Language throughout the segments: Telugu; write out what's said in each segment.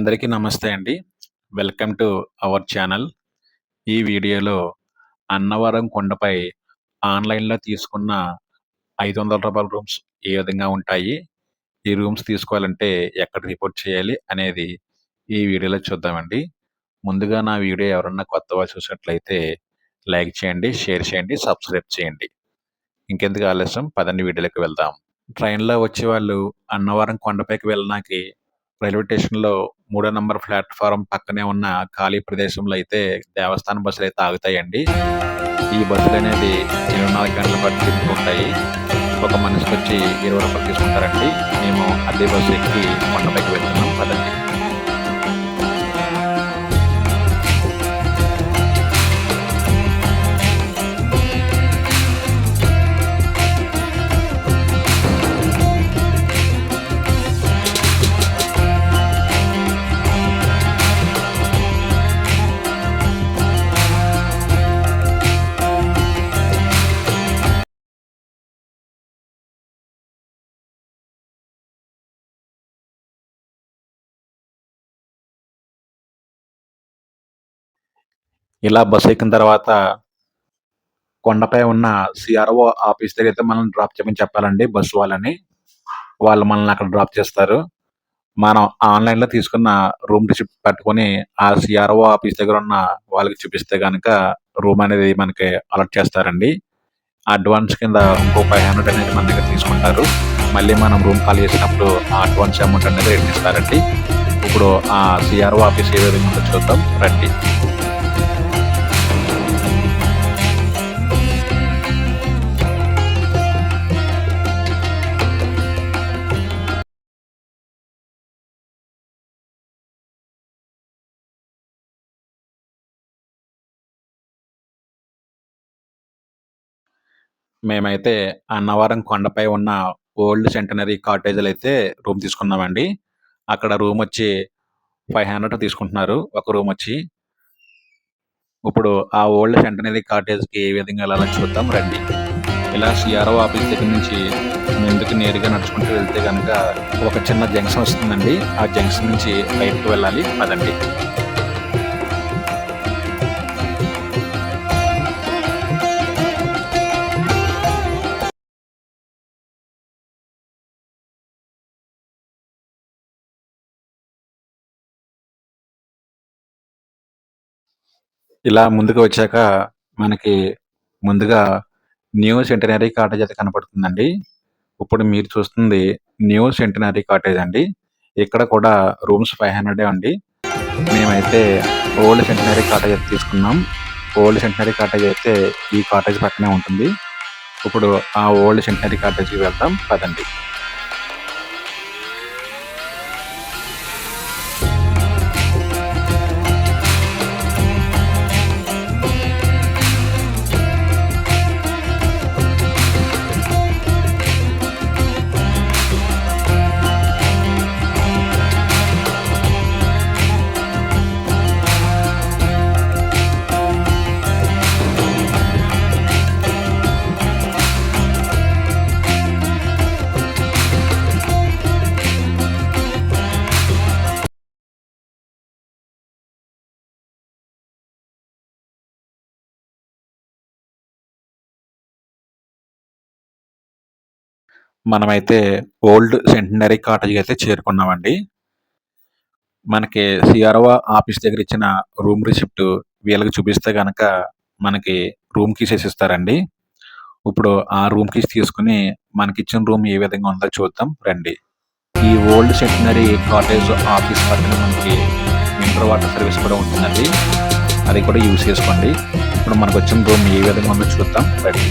అందరికీ నమస్తే అండి. Welcome to our channel. ఈ వీడియోలో అన్నవరం కొండపై ఆన్‌లైన్‌లో తీసుకున్న ఐదు వందల రూపాయల రూమ్స్ ఏ విధంగా ఉంటాయి? ఈ రూమ్స్ తీసుకోవాలంటే ఎక్కడ రిపోర్ట్ చేయాలి? అనేది ఈ వీడియోలో చూద్దామండి. ముందుగా నా వీడియో ఎవరన్నా కొత్తవారు చూసినట్లయితే లైక్ చేయండి, షేర్ చేయండి, సబ్స్క్రైబ్ చేయండి. ఇంకెందుకు ఆలస్యం పదండి వీడియోలకు వెళ్దాం. ట్రైన్‌లో వచ్చే వాళ్ళు అన్నవరం కొండపైకి వెళ్ళడానికి రైల్వే స్టేషన్‌లో మూడో నంబర్ ప్లాట్‌ఫారం పక్కనే ఉన్న ఖాళీ ప్రదేశంలో అయితే దేవస్థానం అయితే ఆగుతాయండి. ఈ బస్సులు అనేది ఇరవై నాలుగు గంటల పాటు తిరుగుతుంటాయి ఉంటాయి. ఒక మనిషికొచ్చి రూ. 20 తీసుకుంటారండి. మేము అదే బస్సు ఎక్కి కొండపైకి వెళ్తున్నాం పదండి. ఇలా బస్సు ఎక్కిన తర్వాత కొండపై ఉన్న సిఆర్ఓ ఆఫీస్ దగ్గర అయితే మనల్ని డ్రాప్ చేయమని చెప్పాలండి బస్సు వాళ్ళని. వాళ్ళు మనల్ని అక్కడ డ్రాప్ చేస్తారు. మనం ఆన్‌లైన్‌లో తీసుకున్న రూమ్ రిసిప్ట్ పట్టుకొని ఆ సిఆర్ఓ ఆఫీస్ దగ్గర ఉన్న వాళ్ళకి చూపిస్తే కనుక రూమ్ అనేది మనకి అలర్ట్ చేస్తారండి. అడ్వాన్స్ కింద ఇంకో 500 అనేది మన దగ్గర తీసుకుంటారు. మళ్ళీ మనం రూమ్ ఖాళీ చేసినప్పుడు ఆ అడ్వాన్స్ అమౌంట్ అనేది రిటర్న్ ఇస్తారండి. ఇప్పుడు ఆ సిఆర్ఓ ఆఫీస్ ఏ విధంగా చూద్దాం రండి. మేమైతే అన్నవరం కొండపై ఉన్న ఓల్డ్ సెంటనరీ కాటేజ్‌లో అయితే రూమ్ తీసుకున్నామండి. అక్కడ రూమ్ వచ్చి 500 తీసుకుంటున్నారు ఒక రూమ్ వచ్చి. ఇప్పుడు ఆ ఓల్డ్ సెంటనరీ కాటేజ్‌కి ఏ విధంగా వెళ్ళాలని చూద్దాం రండి. ఇలా సిఆర్ఓ ఆఫీస్ దగ్గర నుంచి ముందుకు నేరుగా నడుచుకుంటూ వెళ్తే కనుక ఒక చిన్న జంక్షన్ వస్తుందండి. ఆ జంక్షన్ నుంచి బయటకు వెళ్ళాలి పదండి. ఇలా ముందుకు వచ్చాక మనకి ముందుగా న్యూ సెంటనరీ కాటేజ్ అయితే కనపడుతుందండి. ఇప్పుడు మీరు చూస్తుంది న్యూ సెంటనరీ కాటేజ్ అండి. ఇక్కడ కూడా రూమ్స్ 500 అండి. మేమైతే ఓల్డ్ సెంటనరీ కాటేజ్ అయితే తీసుకున్నాం. ఓల్డ్ సెంటనరీ కాటేజ్ అయితే ఈ కాటేజ్ పక్కనే ఉంటుంది. ఇప్పుడు ఆ ఓల్డ్ సెంటనరీ కాటేజ్‌కి వెళ్తాం పదండి. మనమైతే ఓల్డ్ సెంటనరీ కాటేజ్‌కి అయితే చేరుకున్నామండి. మనకి సిఆర్ఓ ఆఫీస్ దగ్గర ఇచ్చిన రూమ్ రిసిప్ట్ వీళ్ళకి చూపిస్తే కనుక మనకి రూమ్ కీస్ ఇస్తారండి. ఇప్పుడు ఆ రూమ్ కీస్ తీసుకొని మనకిచ్చిన రూమ్ ఏ విధంగా ఉందో చూద్దాం రండి. ఈ ఓల్డ్ సెంటనరీ కాటేజ్ ఆఫీస్ పక్కన మనకి మినరల్ వాటర్ సర్వీస్ కూడా ఉంటుందండి. అది కూడా యూస్ చేసుకోండి. ఇప్పుడు మనకు వచ్చిన రూమ్ ఏ విధంగా ఉందో చూద్దాం రండి.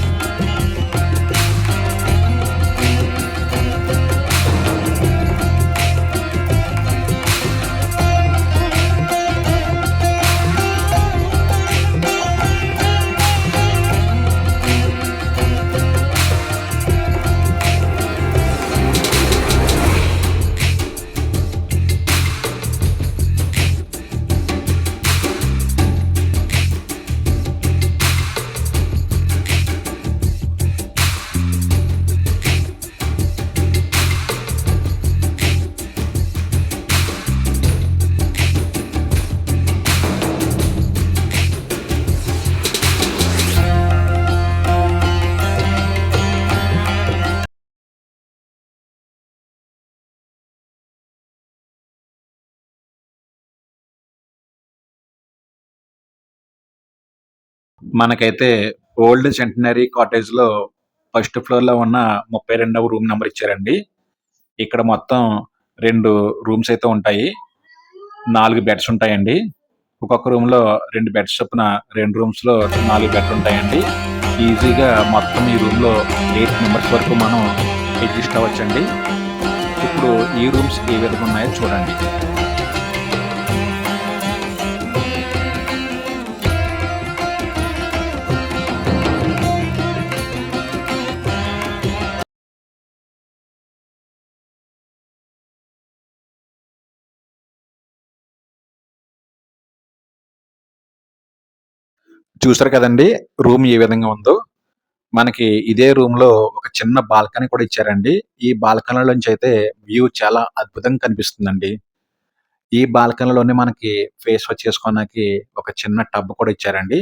మనకైతే ఓల్డ్ సెంటనరీ కాటేజ్లో ఫస్ట్ ఫ్లోర్లో ఉన్న 32వ రూమ్ నెంబర్ ఇచ్చారండి. ఇక్కడ మొత్తం రెండు రూమ్స్ అయితే ఉంటాయి. నాలుగు బెడ్స్ ఉంటాయండి. ఒక్కొక్క రూమ్లో రెండు బెడ్స్ చొప్పున 2 రూమ్స్‌లో 4 బెడ్లు ఉంటాయండి. ఈజీగా మొత్తం ఈ రూమ్లో ఎయిట్ మెంబర్స్ వరకు మనం అడ్జస్ట్ అవ్వచ్చండి. ఇప్పుడు ఈ రూమ్స్ ఏ విధంగా ఉన్నాయో చూడండి. చూసారు కదండి రూమ్ ఏ విధంగా ఉందో. మనకి ఇదే రూమ్లో ఒక చిన్న బాల్కనీ కూడా ఇచ్చారండి. ఈ బాల్కనీలోంచి అయితే వ్యూ చాలా అద్భుతంగా కనిపిస్తుందండి. ఈ బాల్కనీలోనే మనకి ఫేస్ వాష్ చేసుకోవడానికి ఒక చిన్న టబ్ కూడా ఇచ్చారండి.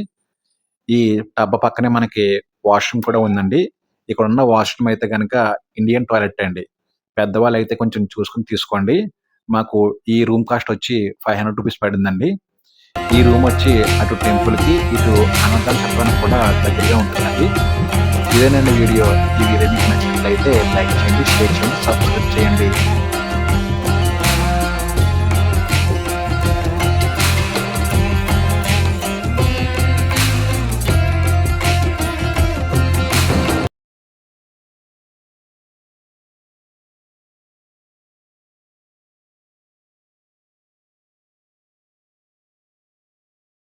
ఈ టబ్ పక్కనే మనకి వాష్‌రూమ్ కూడా ఉందండి. ఇక్కడ ఉన్న వాష్‌రూమ్ అయితే గనక ఇండియన్ టాయిలెట్ అండి. పెద్దవాళ్ళు అయితే కొంచెం చూసుకొని తీసుకోండి. మాకు ఈ రూమ్ కాస్ట్ వచ్చి ఫైవ్ హండ్రెడ్ రూపీస్ పడిందండి. ఈ రూమ్ వచ్చి అటు టెంపుల్‌కి, ఇటు అనంతాల సత్రానికి కూడా దగ్గరగా ఉంటుందండి. ఇదేనండి వీడియో. ఈ వీడియో మీకు నచ్చినట్లయితే లైక్ చేయండి, షేర్ చేయండి, సబ్స్క్రైబ్ చేయండి.